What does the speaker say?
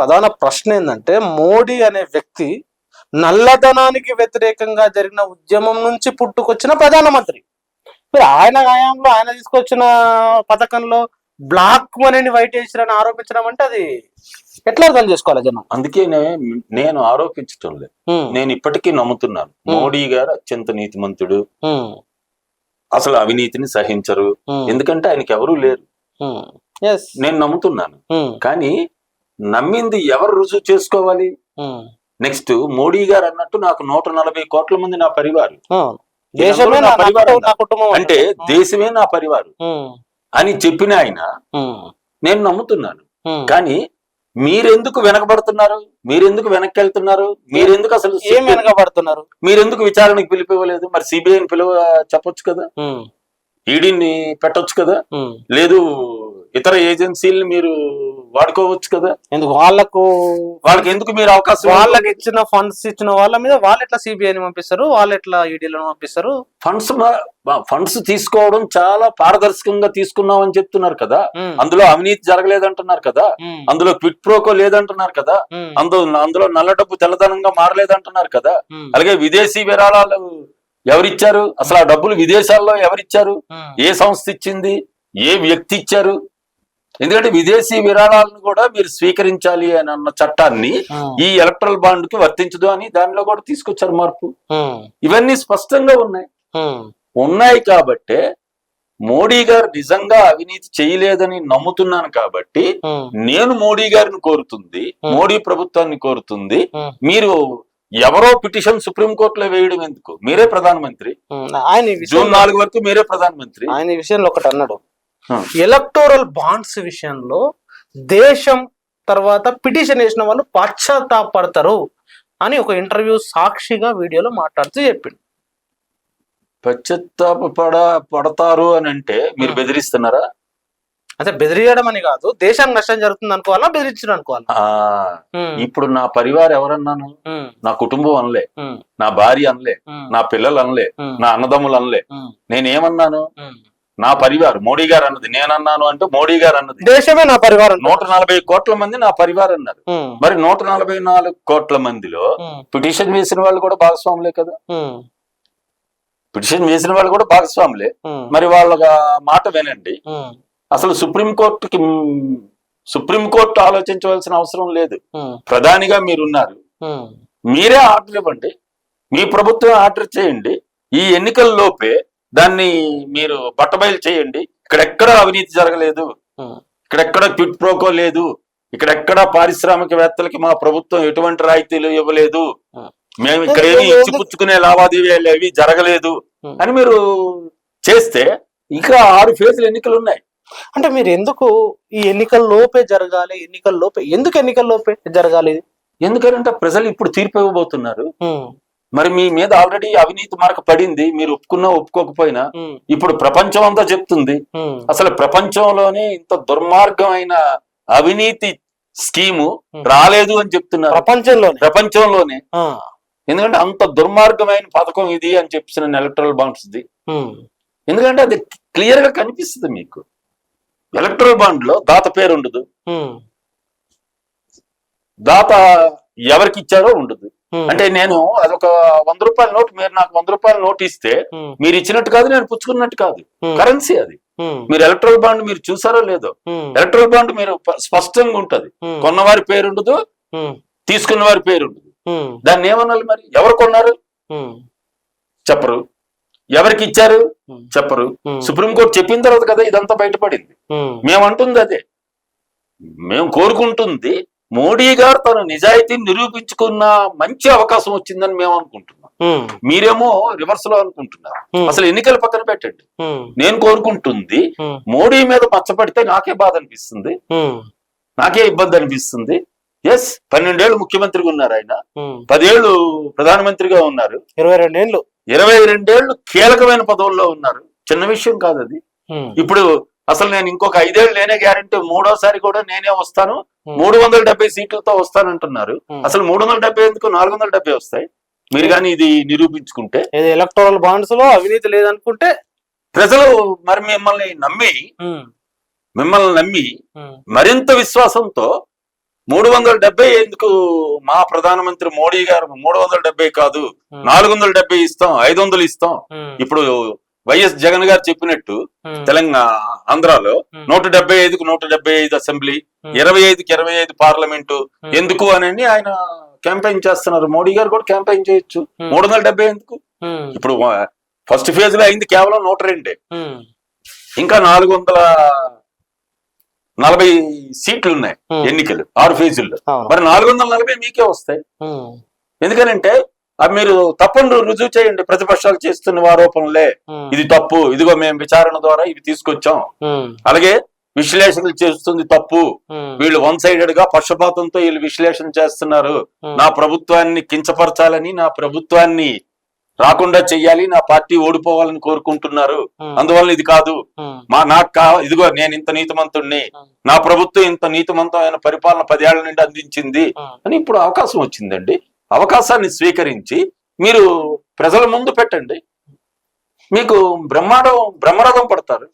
ప్రధాన ప్రశ్న ఏంటంటే మోడీ అనే వ్యక్తి నల్లధనానికి వ్యతిరేకంగా జరిగిన ఉద్యమం నుంచి పుట్టుకొచ్చిన ప్రధానమంత్రి. మరి ఆయన హయాంలో ఆయన తీసుకొచ్చిన పథకంలో బ్లాక్ మనీని వైట్ చేసిరని ఆరోపించడం అంటే అది ఎట్లా అర్థం చేసుకోవాలి జనం? అందుకే నేను ఆరోపించటం లేదు. నేను ఇప్పటికీ నమ్ముతున్నాను. మోడీ గారు అత్యంత నీతిమంతుడు. అసలు అవినీతిని సహించరు. ఎందుకంటే ఆయనకి ఎవరూ లేరు. నేను నమ్ముతున్నాను. కానీ నమ్మింది ఎవరు రుజువు చేసుకోవాలి? నెక్స్ట్ మోడీ గారు అన్నట్టు నాకు నూట నలభై కోట్ల మంది నా పరివారం. అంటే. దేశమే నా పరివారం. అని చెప్పిన ఆయన నేను నమ్ముతున్నాను. కానీ మీరెందుకు వెనకబడుతున్నారు? మీరెందుకు వెనక్కి వెళ్తున్నారు? మీరెందుకు అసలు ఏం వెనకబడుతున్నారు? మీరెందుకు విచారణకు పిలిపివ్వలేదు? మరి సిబిఐని పిలువ చెప్పొచ్చు కదా? ఈడీని పెట్టొచ్చు కదా. లేదు ఇతర ఏజెన్సీలను మీరు వాడుకోవచ్చు కదా? ఎందుకు? వాళ్ళకు వాళ్ళకి ఎందుకు మీరు అవకాశం వాళ్ళకి ఇచ్చిన ఫండ్స్ ఇచ్చిన వాళ్ళ మీద వాళ్ళు ఎట్లా సిబిఐని పంపిస్తారు? వాళ్ళు ఎట్లా ఈడీలను పంపిస్తారు? ఫండ్స్ ఫండ్స్ తీసుకోవడం చాలా పారదర్శకంగా తీసుకున్నామని చెప్తున్నారు కదా? అందులో అవినీతి జరగలేదంటున్నారు కదా? అందులో క్విట్ ప్రోకో లేదంటున్నారు కదా? అందులో అందులో నల్ల డబ్బు తెల్లదనంగా మారలేదంటున్నారు కదా? అలాగే విదేశీ విరాళాలు ఎవరిచ్చారు? అసలు ఆ డబ్బులు విదేశాల్లో ఎవరిచ్చారు? ఏ సంస్థ ఇచ్చింది? ఏ వ్యక్తి ఇచ్చారు? ఎందుకంటే విదేశీ విరాళాలను కూడా మీరు స్వీకరించాలి అని అన్న చట్టాన్ని ఈ ఎలక్ట్రల్ బాండ్కి వర్తించదు అని దానిలో కూడా తీసుకొచ్చారు మార్పు. ఇవన్నీ స్పష్టంగా ఉన్నాయి. ఉన్నాయి కాబట్టే మోడీ గారు నిజంగా అవినీతి చేయలేదని నమ్ముతున్నాను కాబట్టి నేను మోడీ గారిని కోరుతుంది. మోడీ ప్రభుత్వాన్ని కోరుతుంది. మీరు ఎవరో పిటిషన్ సుప్రీం కోర్టులో వేయడం ఎందుకు? మీరే ప్రధానమంత్రి. జూన్ నాలుగు వరకు మీరే ప్రధానమంత్రి. ఆయన విషయంలో ఒకటి అన్నాడు. ఎలక్టోరల్ బాండ్స్ విషయంలో దేశం తర్వాత పిటిషన్ వేసిన వాళ్ళు పశ్చాత్తాపడతారు అని ఒక ఇంటర్వ్యూ సాక్షిగా వీడియోలో మాట్లాడుతూ చెప్పిండు. పశ్చాత్తాప పడ పడతారు అని అంటే మీరు. బెదిరిస్తున్నారా? అంటే బెదిరియడం అని కాదు దేశానికి నష్టం జరుగుతుంది అనుకోవాలా బెదిరించడం అనుకోవాలా? ఇప్పుడు నా పరివారం ఎవరన్నాను? నా కుటుంబం అనలే. నా భార్య అనలే. నా పిల్లలు అనలే. నా అన్నదమ్ములు అనలే. నేనేమన్నాను. నా పరివారం మోడీ గారు అన్నది. నేనన్నాను అంటే మోడీ గారు అన్నది. దేశమే నా పరివారం. నూట నలభై కోట్ల మంది నా పరివారం అన్నారు. మరి నూట నలభై నాలుగు కోట్ల మందిలో పిటిషన్ వేసిన వాళ్ళు కూడా భాగస్వాములే కదా. పిటిషన్ వేసిన వాళ్ళు కూడా భాగస్వాములే. మరి వాళ్ళ మాట వినండి. అసలు సుప్రీం కోర్టుకి మ్, సుప్రీం కోర్టు ఆలోచించవలసిన అవసరం లేదు. ప్రధానిగా మీరున్నారు. మీరే ఆర్డర్ ఇవ్వండి. మీ ప్రభుత్వం ఆర్డర్ చేయండి. ఈ ఎన్నికల లోపే దాన్ని మీరు బట్టబయలు చేయండి ఇక్కడెక్కడ అవినీతి జరగలేదు. ఇక్కడెక్కడ క్విట్ ప్రోకో లేదు ఇక్కడెక్కడ పారిశ్రామికవేత్తలకి మా ప్రభుత్వం ఎటువంటి రాయితీలు ఇవ్వలేదు. మేము ఇక్కడ ఏమి ఇచ్చిపుచ్చుకునే లావాదేవీలు అవి జరగలేదు. అని మీరు చేస్తే ఇంకా ఆరు ఫేజులు ఎన్నికలు ఉన్నాయి అంటే మీరు ఎందుకు ఈ ఎన్నికల లోపే జరగాలి ఎన్నికల లోపే ఎందుకు ఎన్నికల లోపే జరగాలి? ఎందుకంటే ప్రజలు ఇప్పుడు తీర్పు ఇవ్వబోతున్నారు మరి మీ మీద ఆల్రెడీ అవినీతి మరక పడింది మీరు ఒప్పుకున్నా ఒప్పుకోకపోయినా ఇప్పుడు ప్రపంచం అంతా చెప్తుంది అసలు ప్రపంచంలోనే ఇంత దుర్మార్గమైన అవినీతి స్కీము. రాలేదు అని చెప్తున్నారు. ప్రపంచంలోనే? ప్రపంచంలోనే. ఎందుకంటే అంత దుర్మార్గమైన పథకం ఇది అని చెప్పిన ఎలక్ట్రల్ బాండ్స్ ది. ఎందుకంటే అది క్లియర్గా కనిపిస్తుంది మీకు. ఎలక్ట్రల్ బాండ్లో దాత పేరు ఉండదు. దాత ఎవరికి ఇచ్చారో ఉండదు. అంటే నేను అదొక వంద రూపాయల నోట్ మీరు నాకు వంద రూపాయల నోట్ ఇస్తే మీరు ఇచ్చినట్టు కాదు నేను పుచ్చుకున్నట్టు కాదు. కరెన్సీ అది. మీరు ఎలక్ట్రల్ బాండ్ మీరు చూసారో లేదో? ఎలక్ట్రల్ బాండ్ మీరు స్పష్టంగా ఉంటది. కొన్నవారి పేరు ఉండదు తీసుకున్న వారి పేరు ఉండదు. దాన్ని ఏమనాలి మరి? ఎవరు కొన్నారు? చెప్పరు. ఎవరికి ఇచ్చారు? చెప్పరు. సుప్రీంకోర్టు చెప్పిన తర్వాత కదా ఇదంతా బయటపడింది. మేము అంటుంది అదే. మేము కోరుకుంటుంది మోడీ గారు తన నిజాయితీని నిరూపించుకున్న మంచి అవకాశం వచ్చిందని మేము అనుకుంటున్నాం. మీరేమో రివర్స్లో అనుకుంటున్నారు అసలు ఎన్నికల పక్కన పెట్టండి. నేను కోరుకుంటుంది మోడీ మీద మచ్చపడితే నాకే బాధ అనిపిస్తుంది. నాకే ఇబ్బంది అనిపిస్తుంది. ఎస్ పన్నెండేళ్ళు ముఖ్యమంత్రిగా ఉన్నారు ఆయన. పదేళ్ళు ప్రధానమంత్రిగా ఉన్నారు. ఇరవై రెండేళ్ళు. ఇరవై రెండేళ్ళు కీలకమైన పదవుల్లో ఉన్నారు. చిన్న విషయం కాదు అది ఇప్పుడు అసలు నేను ఇంకొక ఐదేళ్ళు నేనే గ్యారంటీ మూడోసారి కూడా నేనే వస్తాను. ఉమ్, మూడు వందల డెబ్బై సీట్లతో వస్తానంటున్నారు. ఉమ్. అసలు మూడు వందల డెబ్బై ఎందుకు నాలుగు వందల డెబ్బై వస్తాయి? మీరు కానీ ఇది నిరూపించుకుంటే. ఎలక్టోరల్ బాండ్స్లో అవినీతి లేదనుకుంటే? ప్రజలు మరి మిమ్మల్ని నమ్మి మిమ్మల్ని నమ్మి మరింత విశ్వాసంతో మూడు వందల డెబ్బై ఎందుకు మా ప్రధానమంత్రి మోడీ గారు మూడు వందల డెబ్బై కాదు నాలుగు వందల డెబ్బై ఇస్తాం ఐదు వందలు ఇస్తాం ఇప్పుడు వైఎస్ జగన్ గారు చెప్పినట్టు ఉమ్, తెలంగాణ ఆంధ్రాలో ఉమ్, నూట డెబ్బై ఐదుకు నూట డెబ్బై ఐదు అసెంబ్లీ ఉమ్, ఇరవై ఐదుకి ఇరవై ఐదు పార్లమెంటు. ఎందుకు అని ఆయన క్యాంపెయిన్ చేస్తున్నారు. మోడీ గారు కూడా క్యాంపెయిన్ చేయొచ్చు. మూడు వందల డెబ్బై ఎందుకు ఇప్పుడు ఫస్ట్ ఫేజ్లో అయింది కేవలం నూట రెండే. ఇంకా నాలుగు వందల నలభై సీట్లు ఉన్నాయి ఎన్నికలు ఆరు ఫేజుల్లో. మరి నాలుగు వందల నలభై మీకే వస్తాయి. ఎందుకనంటే మీరు తప్పని రుజువు చేయండి. ప్రతిపక్షాలు చేస్తున్న ఆరోపణలే ఇది తప్పు. ఇదిగో మేము విచారణ ద్వారా ఇవి తీసుకొచ్చాం. అలాగే విశ్లేషణలు చేస్తుంది తప్పు. వీళ్ళు వన్ సైడెడ్గా పక్షపాతంతో వీళ్ళు విశ్లేషణ చేస్తున్నారు. నా ప్రభుత్వాన్ని కించపరచాలని నా ప్రభుత్వాన్ని రాకుండా చెయ్యాలి నా పార్టీ ఓడిపోవాలని కోరుకుంటున్నారు. అందువల్ల ఇది కాదు. మా నాకు కా ఇదిగో నేను ఇంత నీతిమంతుణ్ణి. నా ప్రభుత్వం ఇంత నీతిమంతమైన పరిపాలన పదేళ్ళ నుండి అందించింది. అని ఇప్పుడు అవకాశం వచ్చిందండి. అవకాశాన్ని స్వీకరించి మీరు ప్రజల ముందు పెట్టండి. మీకు బ్రహ్మాండం బ్రహ్మరథం పడతారు.